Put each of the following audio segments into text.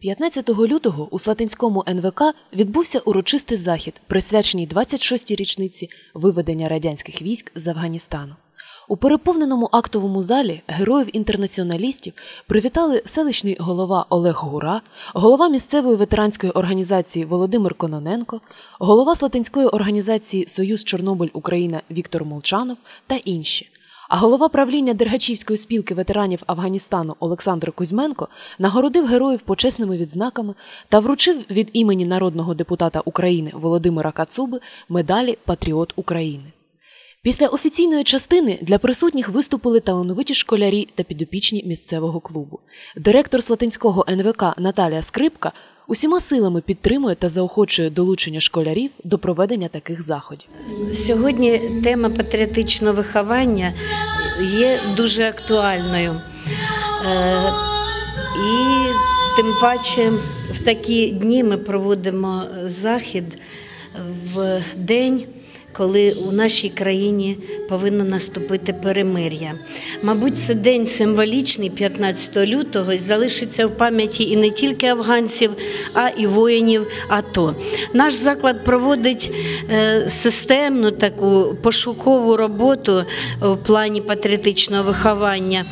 15 лютого у Слатинському НВК відбувся урочистий захід, присвячений 26-й річниці виведення радянських військ з Афганістану. У переповненому актовому залі героїв-інтернаціоналістів привітали селищний голова Олег Гура, голова місцевої ветеранської організації Володимир Кононенко, голова Слатинської організації Союз Чорнобиль Україна Віктор Молчанов та інші. А голова правління Дергачівської спілки ветеранів Афганістану Олександр Кузьменко нагородив героїв почесними відзнаками та вручив від імені народного депутата України Володимира Кацуби медалі Патріот України. Після офіційної частини для присутніх виступили талановиті школярі та підопічні місцевого клубу. Директор Слатинського НВК Наталія Скрипка усіма силами підтримує та заохочує долучення школярів до проведення таких заходів. Сьогодні тема патріотичного виховання є дуже актуальною. Е, І тим паче в такі дні ми проводимо захід в день. Коли у нашій країні повинно наступити перемир'я, мабуть, це день символічний 15 лютого і залишиться в пам'яті і не тільки афганців, а і воїнів. АТО. наш заклад проводить е, системну таку пошукову роботу в плані патріотичного виховання.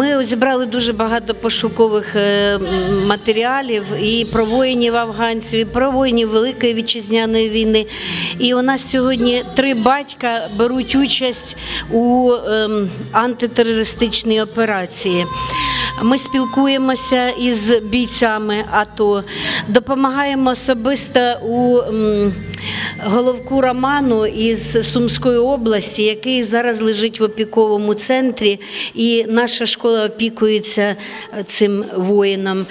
Ми зібрали дуже багато пошукових е, матеріалів і про воїнів афганців, і про воїнів Великої вітчизняної війни. І у нас сьогодні три батька беруть участь у ем, антитерористичній операції. Ми спілкуємося із бійцями АТО, допомагаємо особисто у головку Роману із Сумської області, який зараз лежить в опіковому центрі, і наша школа опікується цим воїном.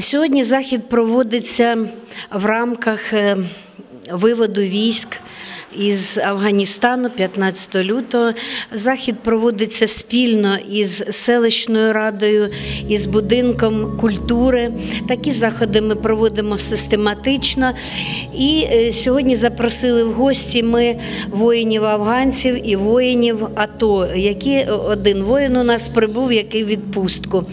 Сьогодні захід проводиться в рамках. е, виводу військ із Афганістану 15 лютого. Захід проводиться спільно із селищною радою, із будинком культури. Такі заходи ми проводимо систематично. І е, сьогодні запросили в гості ми воїнів афганців і воїнів АТО, які один воїн у нас прибув, який відпустку.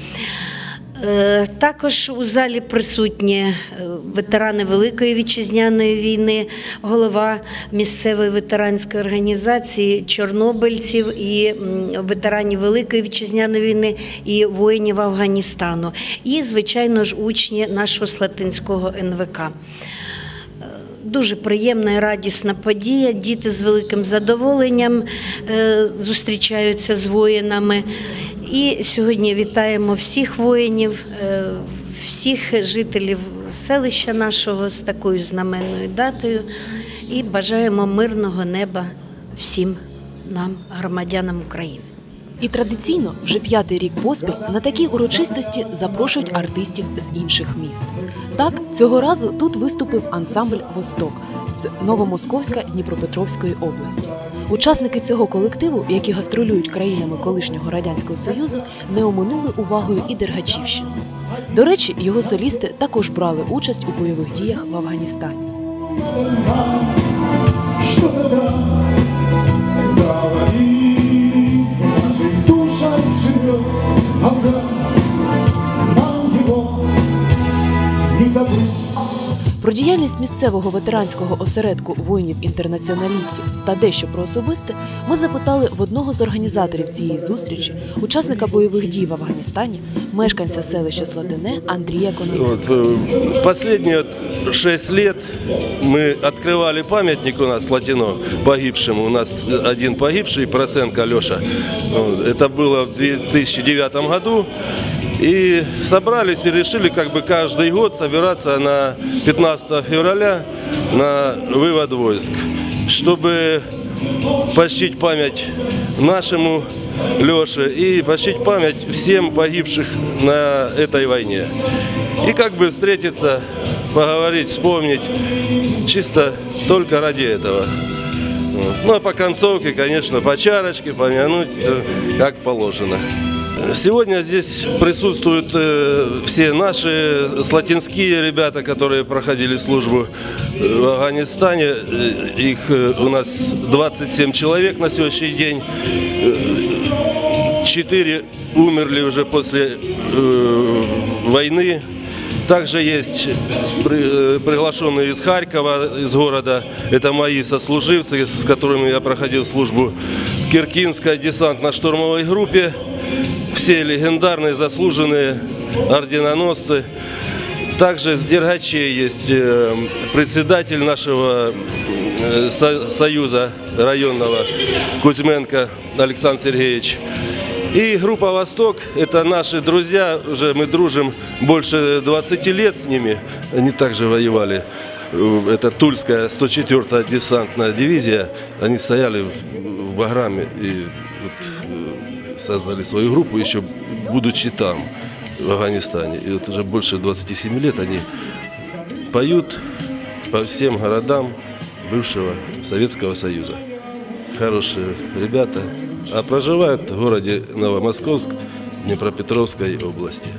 Е, Також у залі присутні е, ветерани Великої вітчизняної війни, голова місцевої ветеранської організації чорнобильців і ветеранів Великої вітчизняної війни і воїнів Афганістану, і, звичайно ж, учні нашого Слатинського НВК. Дуже приємна і радісна подія. Діти з великим задоволенням е, зустрічаються з воїнами. І сьогодні вітаємо всіх воїнів, е, всіх жителів селища нашого з такою знаменною датою і бажаємо мирного неба всім нам, громадянам України. І традиційно вже п'ятий рік поспіль на такі урочистості запрошують артистів з інших міст. Так, цього разу тут виступив ансамбль Восток з Новомосковська Дніпропетровської області. Учасники цього колективу, які гастролюють країнами колишнього радянського союзу, не оминули увагою і Дергачівщину. До речі, його солісти також брали участь у бойових діях в Афганістані. Про діяльність місцевого ветеранського осередку воїнів-інтернаціоналістів та дещо про особисте ми запитали в одного з організаторів цієї зустрічі, учасника бойових дій в Афганістані, мешканця селища Слатине Андрія Кононенка. Вот, э, последние вот шесть лет мы открывали памятник у нас Латино погибшему. У нас один погибший, Проценко Леша. Вот, Это было в 2009 году. И собрались и решили как бы каждый год собираться на 15 февраля на вывод войск, чтобы почтить память нашему Леше и почтить память всем погибших на этой войне. И как бы встретиться, поговорить, вспомнить, чисто только ради этого. Ну а по концовке, конечно, по чарочке, помянуть, как положено. Сегодня здесь присутствуют э, все наши слатинские ребята, которые проходили службу э, в Афганистане. Э, Их э, у нас 27 человек на сегодняшний день. Э, Четыре умерли уже после э, войны. Также есть при- приглашенные из Харькова, из города. Это мои сослуживцы, с которыми я проходил службу в Киркинской десантно-штурмовой группе. Все легендарные, заслуженные орденоносцы. Также с Дергачей есть э, председатель нашего э, со- союза районного Кузьменко Александр Сергеевич. И группа «Восток» – это наши друзья, уже мы дружим больше 20 лет с ними. Они также воевали. Э, Это Тульская 104-я десантная дивизия. Они стояли в Баграме и вот, создали свою группу, еще будучи там, в Афганистане. И вот уже больше 27 лет они поют по всем городам бывшего Советского Союза. Хорошие ребята, а проживают в городе Новомосковск Днепропетровской области.